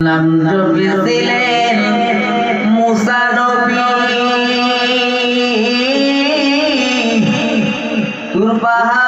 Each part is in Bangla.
নাম জপিছিলেন মুসা নবী পাহাড়ে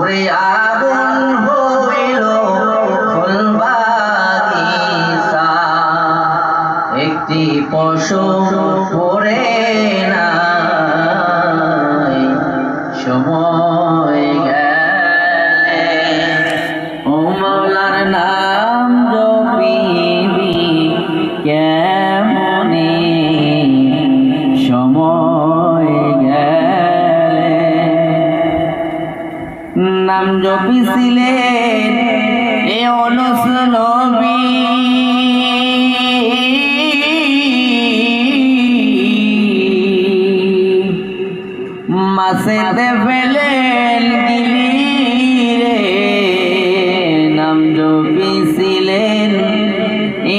ওরে আগুন একটি পশু পরে না সময় নাম জপিছিলেন এ অনুস নবী। মাসেতে ফেলেন গিলি রে নাম জপিছিলেন এ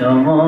সময়